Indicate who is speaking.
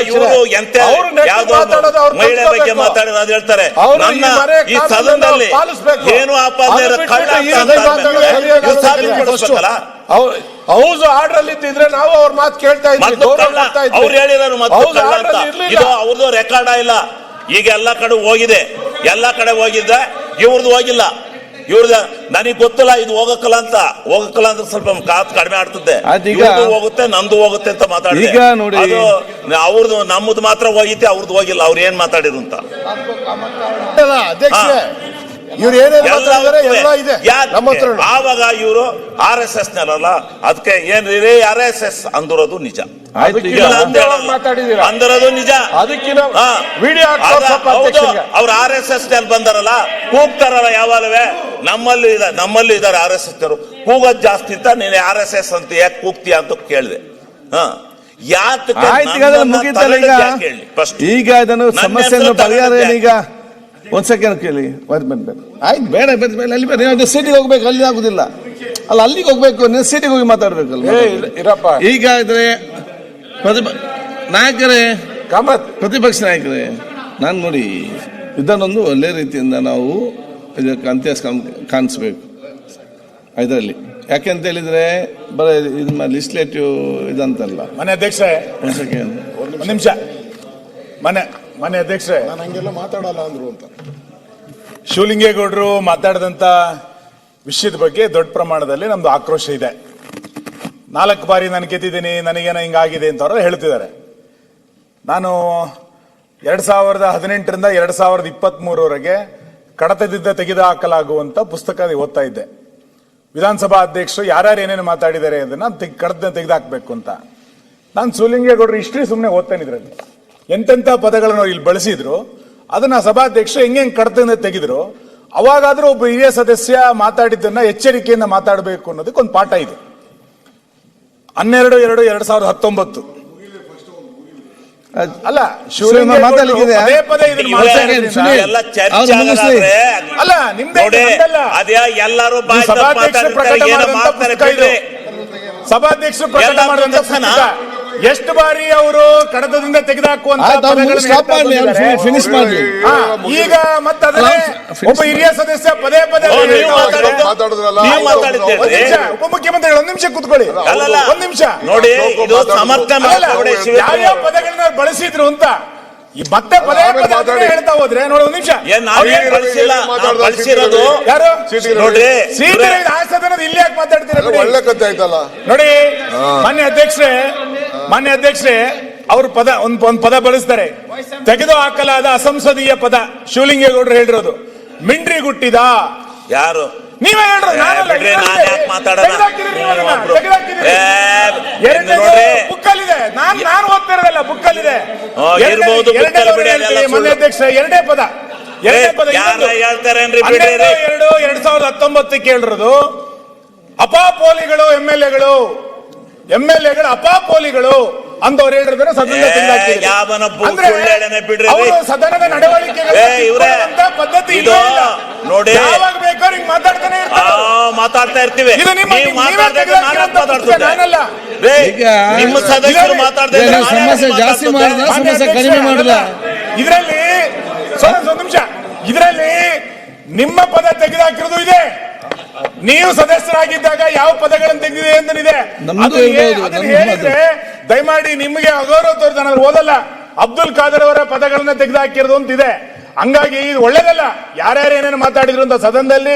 Speaker 1: ಇವರು ಎಂತ ಯಾವ್ದೋ
Speaker 2: ಮಾತಾಡೋದು ಅವ್ರು
Speaker 1: ಮಹಿಳೆ ಬಗ್ಗೆ. ಮಾತಾಡೋದು ಅದು ಹೇಳ್ತಾರೆ. ನನ್ನ
Speaker 2: ಈ
Speaker 1: ಸದನದಲ್ಲಿ ಏನು ಆಪಾದನೆ
Speaker 2: ಅದು
Speaker 1: ಇರೋ
Speaker 2: ಬಿಟ್ಬಿಟ್ಟು
Speaker 1: ಕಳ್ಳ
Speaker 2: ಈ
Speaker 1: ಅಂತ
Speaker 2: ಸದನ
Speaker 1: ಅಂತಾರೆ.
Speaker 2: ಮಾತಾಡೋದು ಸರಿಯಾಗಿ
Speaker 1: ಇವ್ರು ಸಾಬೀತು
Speaker 2: ಆಗೋದಿಲ್ಲ. ಹೌಸ್ ಆರ್ಡರ್ ಅಲ್ಲಿ ಇದ್ದಿದ್ರೆ ನಾವು ಅವ್ರ ಮಾತು ಕೇಳ್ತಾ ಮಾಡ್ತಾ
Speaker 1: ಅವ್ರು ಹೇಳಿರೋರು ಮತ್ತು ಇದು ಅವ್ರದ್ದು ರೆಕಾರ್ಡ್ ಇಲ್ಲ? ಈಗ ಎಲ್ಲ ಕಡೆ ಹೋಗಿದೆ. ಎಲ್ಲ ಕಡೆ ಹೋಗಿದ್ದೆ ಇವ್ರದ್ದು ಹೋಗಿಲ್ಲ. ಇವ್ರದ್ದು ನನಗೆ ಗೊತ್ತಿಲ್ಲ ಇದು ಹೋಗಕ್ಕಲ್ಲ ಅಂತ. ಹೋಗಕ್ಕಲ್ಲ ಅಂದ್ರೆ ಸ್ವಲ್ಪ ಕಾತ್ ಕಡಿಮೆ ಆಡ್ತದೆ. ಹೋಗುತ್ತೆ ನಂದು ಹೋಗುತ್ತೆ ಅಂತ ಮಾತಾಡಿದೆ.
Speaker 3: ಈಗ ನೋಡಿ-
Speaker 1: ಅದು ಅವ್ರದ್ದು ನಮ್ಮದು ಮಾತ್ರ ಹೋಗಿತ್ತೆ ಅವ್ರದ್ದು ಹೋಗಿಲ್ಲ ಅವ್ರು ಏನ್ ಮಾತಾಡಿರು ಅಂತ.
Speaker 2: ಇವ್ರು ಏನೇನು ಮಾತಾಡಿದಾರೆ ಎಲ್ಲ ಇದೆ.
Speaker 1: ಯಾಕೆ?
Speaker 2: ನಮ್ಮ ಹತ್ರ
Speaker 1: ಆವಾಗ ಇವರು ಆರ್ ಎಸ್ ಎಸ್ ನಲ್ಲ ಅದಕ್ಕೆ ಏನ್ ಆರ್ ಎಸ್ ಎಸ್ ಅಂದಿರೋದು ನಿಜ? ಅಂದಿರೋದು ನಿಜ.
Speaker 2: ಅದಕ್ಕಿಂತ
Speaker 1: ಹಾ.
Speaker 2: ವಿಡಿಯೋ
Speaker 1: ಅದ-
Speaker 2: ಸ್ವಲ್ಪ
Speaker 1: ಹೌದು
Speaker 2: ಅಧ್ಯಕ್ಷರಿಗೆ.
Speaker 1: ಅವ್ರು ಆರ್ ಎಸ್ ಎಸ್ನಲ್ಲಿ ಬಂದಾರಲ್ಲ ಕೂಗ್ತಾರಲ್ಲ ಯಾವಾಗಲೇ. ನಮ್ಮಲ್ಲೂ ಇದೆ ನಮ್ಮಲ್ಲೂ ಇದಾರೆ ಆರ್ ಎಸ್ ಎಸ್ ಕೂಗೋದ್ ಜಾಸ್ತಿ ಅಂತ ನೀನು ಆರ್ ಎಸ್ ಎಸ್ ಅಂತ ಯಾಕೆ ಕೂಗ್ತೀಯ ಅಂತ ಕೇಳಿದೆ. ಹ. ಯಾತಕ್ಕೆ
Speaker 3: ಈಗ ಇದನ್ನು
Speaker 1: ಸಮಸ್ಯೆ
Speaker 3: ಬಗೆಹರ ಈಗ. ಒಂದ್ ಸೆಕೆಂಡ್ ಕೇಳಿ ಬರ್ರಿ ಬೇಡ ಆಯ್ತು ಬೇಡ ಬೇಡ ಅಲ್ಲಿ ಬೇಡ ನೀವು ಸಿಟಿಗೆ ಹೋಗ್ಬೇಕು ಅಲ್ಲಿ ಆಗುದಿಲ್ಲ. ಅಲ್ಲ ಅಲ್ಲಿಗೆ ಹೋಗ್ಬೇಕು ನೀವು ಸಿಟಿಗೆ ಹೋಗಿ ಮಾತಾಡ್ಬೇಕಲ್ಲ
Speaker 2: ಹೀಗಾದ್ರೆ ಇರಪ್ಪ.
Speaker 3: ಪ್ರತಿಪ ನಾಯಕರೇ
Speaker 2: ಕಾಮತ್.
Speaker 3: ಪ್ರತಿಪಕ್ಷ ನಾಯಕರೇ ನಾನು ನೋಡಿ ಇದನ್ನೊಂದು ಒಳ್ಳೆ ರೀತಿಯಿಂದ ನಾವು ಇದಕ್ಕೆ ಅಂತ್ಯ ಕಾಣಿಸ್ಬೇಕು. ಇದರಲ್ಲಿ ಯಾಕೆಂತ ಹೇಳಿದ್ರೆ ಬರೀ ನಿಮ್ಮ ಲಿಸ್ಲೇಟಿವ್ ಇದಂತಲ್ಲ.
Speaker 2: ಮನೆ ಅಧ್ಯಕ್ಷ
Speaker 3: ಒಂದ್
Speaker 2: ನಿಮಿಷ. ಮನೆ. ಮನೆ ಅಧ್ಯಕ್ಷರೇ.
Speaker 4: ನಾನು ಹಂಗೆಲ್ಲ ಮಾತಾಡಲ್ಲ ಅಂದ್ರು ಅಂತ.
Speaker 2: ಶಿವಲಿಂಗೇಗೌಡರು ಮಾತಾಡಿದಂಥ ವಿಷಯದ ಬಗ್ಗೆ ದೊಡ್ಡ ಪ್ರಮಾಣದಲ್ಲಿ ನಮ್ದು ಆಕ್ರೋಶ ಇದೆ. ನಾಲ್ಕು ಬಾರಿ ನಾನು ಕೆತ್ತಿದ್ದೀನಿ ನನಗೇನೋ ಹಿಂಗಾಗಿದೆ ಅಂತ ಅವರು ಹೇಳ್ತಿದ್ದಾರೆ. ನಾನು ಎರಡು ಸಾವಿರದ ಹದಿನೆಂಟರಿಂದ ಎರಡು ಸಾವಿರದ ಇಪ್ಪತ್ತ್ಮೂರವರೆಗೆ ಕಡತದಿಂದ ತೆಗೆದುಹಾಕಲಾಗುವಂತ ಪುಸ್ತಕ ಓದ್ತಾ ಇದ್ದೆ. ವಿಧಾನಸಭಾ ಅಧ್ಯಕ್ಷರು ಯಾರ್ಯಾರು ಏನೇನು ಮಾತಾಡಿದ್ದಾರೆ ಅದನ್ನ ತೆಗ್- ತೆಗೆದು ತೆಗೆದುಹಾಕ್ಬೇಕು ಅಂತ. ನಾನು ಶಿವಲಿಂಗೇಗೌಡರು ಹಿಸ್ಟ್ರಿ ಸುಮ್ಮನೆ ಓದ್ತೇನೆ ಇದ್ರಲ್ಲಿ ಎಂತೆಂಥ ಪದಗಳನ್ನು ಅವ್ರು ಇಲ್ಲಿ ಬಳಸಿದ್ರು ಅದನ್ನ ಸಭಾಧ್ಯಕ್ಷರು ಹೆಂಗೆ ಹೆಂಗೆ ಕಡತದಿಂದ ತೆಗೆದ್ರು ಅವಾಗಾದ್ರೂ ಒಬ್ಬ ಹಿರಿಯ ಸದಸ್ಯ ಮಾತಾಡಿದ್ದನ್ನ ಎಚ್ಚರಿಕೆಯಿಂದ ಮಾತಾಡಬೇಕು ಅನ್ನೋದಕ್ಕೆ ಒಂದು ಪಾಠ ಇದೆ. ಹನ್ನೆರಡು ಎರಡು ಎರಡ್ ಸಾವಿರದ ಹತ್ತೊಂಬತ್ತು. ಅಲ್ಲ ಅಲ್ಲ ನಿಮ್ದೇ
Speaker 1: ಎಲ್ಲರೂ
Speaker 2: ಸಭಾಧ್ಯಕ್ಷರು ಪ್ರಕಟ
Speaker 1: ಏನೋ
Speaker 2: ಮಾಡಿದಂತ ಸಭಾಧ್ಯಕ್ಷರು ಪ್ರಕಟ ಮಾಡಿದಂತ. ಎಷ್ಟು ಬಾರಿ ಅವರು ಕಡತದಿಂದ ತೆಗೆದಾಕುವಂತ
Speaker 3: ಮಾಡ್ಲಿ.
Speaker 2: ಹಾ, ಈಗ ಮತ್ತೆ
Speaker 3: finish
Speaker 2: ಒಬ್ಬ ಹಿರಿಯ ಸದಸ್ಯ ಪದೇ ಪದೇ ಉಪಮುಖ್ಯಮಂತ್ರಿಗಳು ಒಂದ್ ನಿಮಿಷ ಕೂತ್ಕೊಳ್ಳಿ. ಒಂದ್ ನಿಮಿಷ.
Speaker 1: ನೋಡಿ ಮಾಡಿ
Speaker 2: ಯಾವ್ಯಾವ ಪದಗಳನ್ನ ಬಳಸಿದ್ರು ಅಂತ. ಈ ಮತ್ತೆ ಪದೇ ಪದೇ ಹೇಳ್ತಾ ಹೋದ್ರೆ ನೋಡಿ ಒಂದ್ ನಿಮಿಷ.
Speaker 1: ಬಳಸಿರೋದು?
Speaker 2: ಯಾರು?
Speaker 4: ಸಿಟಿ
Speaker 1: ನೋಡ್ರಿ.
Speaker 2: ಸೀಟು ಆ ಸದನದ ಇಲ್ಲಿ ಯಾಕೆ ಮಾತಾಡ್ತೀರಾ ಬಿಡಿ?
Speaker 4: ಒಳ್ಳೆ ಕಥೆ ಆಯ್ತಲ್ಲ?
Speaker 2: ನೋಡಿ ಮಾನ್ಯ ಅಧ್ಯಕ್ಷರೇ ಮಾನ್ಯ ಅಧ್ಯಕ್ಷರೇ ಅವರು ಪದ ಒಂದ್ ಒಂದ್ ಪದ ಬಳಸ್ತಾರೆ. ತೆಗೆದು ಹಾಕಲಾದ ಅಸಂಸದೀಯ ಪದ ಶಿವಲಿಂಗೇಗೌಡರು ಹೇಳಿರೋದು. ಮಿಂಡ್ರಿ ಗುಟ್ಟಿದ
Speaker 1: ಯಾರು?
Speaker 2: ನೀವೇ ಹೇಳ್ರಿ ಬುಕ್ಕಲ್ಲಿದೆ. ನಾನು ನಾನು ಓದ್ತಿರೋದಲ್ಲ ಬುಕ್ಕಲ್ಲಿದೆ. ಮಾನ್ಯ ಅಧ್ಯಕ್ಷ ಎರಡೇ ಪದ. ಎರಡೇ ಪದ ಎರಡು ಎರಡ್ ಸಾವಿರದ ಹತ್ತೊಂಬತ್ತಕ್ಕೆ ಹೇಳಿರೋದು. ಅಪಾಪೋಲಿಗಳು ಎಂ ಎಲ್ ಎಗಳು ಎಂ ಎಲ್ ಎಗಳು ಅಪಾಪೋಲಿಗಳು ಅಂತವ್ರು ಹೇಳಿದ್ರೆ ಸದನ.
Speaker 1: ಯಾವನ ಬಿಡ್ರಿ.
Speaker 2: ಅವರು ಸದನದ ಪದ್ಧತಿ
Speaker 1: ಇದು. ನೋಡಿ.
Speaker 2: ಯಾವಾಗ ಬೇಕಾದ್ರೂ ಹಿಂಗ್ ಮಾತಾಡ್ತಾನೆ
Speaker 1: ಆ, ಮಾತಾಡ್ತಾ ಇರ್ತೀವಿ
Speaker 2: ಇದು ನಿಮ್ಮ-
Speaker 1: ನೀವು ಮಾತಾಡ್ದಾಗ ನಾನು
Speaker 2: ನಾನಲ್ಲ.
Speaker 1: ನಿಮ್ಮ ಸದಸ್ಯರು
Speaker 2: ಇದರಲ್ಲಿ-
Speaker 1: ಮಾತಾಡ್ತಾ
Speaker 3: ಸಮಸ್ಯೆ ಜಾಸ್ತಿ? ಮಾಡಿದ ಸಮಸ್ಯೆ ಕಡಿಮೆ ಮಾಡಿದ
Speaker 2: ಇದರಲ್ಲಿ ಸ್ವಲ್ಪ ನಿಮಿಷ ಇದರಲ್ಲಿ ನಿಮ್ಮ ಪದ ತೆಗೆದಾಕಿರೋದು ಇದೆ ನೀವು ಸದಸ್ಯರಾಗಿದ್ದಾಗ ಯಾವ ಪದಗಳನ್ನು ತೆಗೆದಿದೆ ಅಂತನಿದೆ ಅದು ಅದನ್ನ ಹೇಳಿದ್ರೆ ದಯಮಾಡಿ ನಿಮಗೆ ಅಗೌರವ ತೋರಿದ ನಾನು ಓದಲ್ಲ. ಅಬ್ದುಲ್ ಖಾದರ್ ಅವರ ಪದಗಳನ್ನ ತೆಗೆದುಹಾಕಿರೋದು ಅಂತಿದೆ. ಹಂಗಾಗಿ ಇದು ಒಳ್ಳೇದಲ್ಲ. ಯಾರ್ಯಾರು ಏನೇನು ಮಾತಾಡಿದ್ರು ಅಂತ ಸದನದಲ್ಲಿ